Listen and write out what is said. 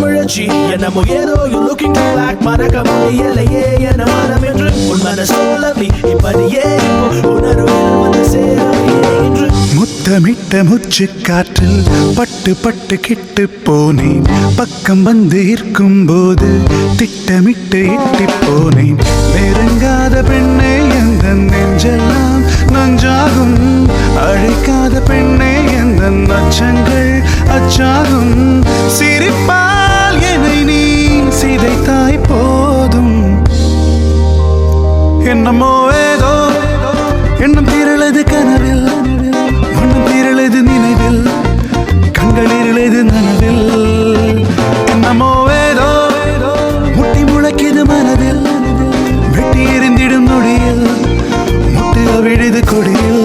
தமிழச்சி என்னமோ ஏதோ you looking to black மறக்க முடியலையே என மனம் என்று உன் மனசோ lovely இப்படியே இப்போ உணர்வில் வந்து சேரலையே என்று. முத்தமிட்ட முச்சு காற்றில் பட்டு பட்டு கிட்டு போனேன். பக்கம் வந்து இருக்கும் போது திட்டமிட்டு இட்டு போனேன். நெருங்காத பெண்ணே எந்த நெஞ்செல்லாம் நஞ்சாகும்? அழைக்காத பெண்ணே எந்த அச்சங்கள் அச்சாகும்? சிரிப்பா என்னமோ ஏதோ எண்ணம் தீரளது கனவில் மண்ணும் தீரளது நினைவில் கண்கள் இருளது நனவில் என்னமோ ஏதோ முட்டி முளைக்கிது மனதில் வெட்டி எரிந்திடும் நொடியில் முட்டு அவிழுது கொடியில்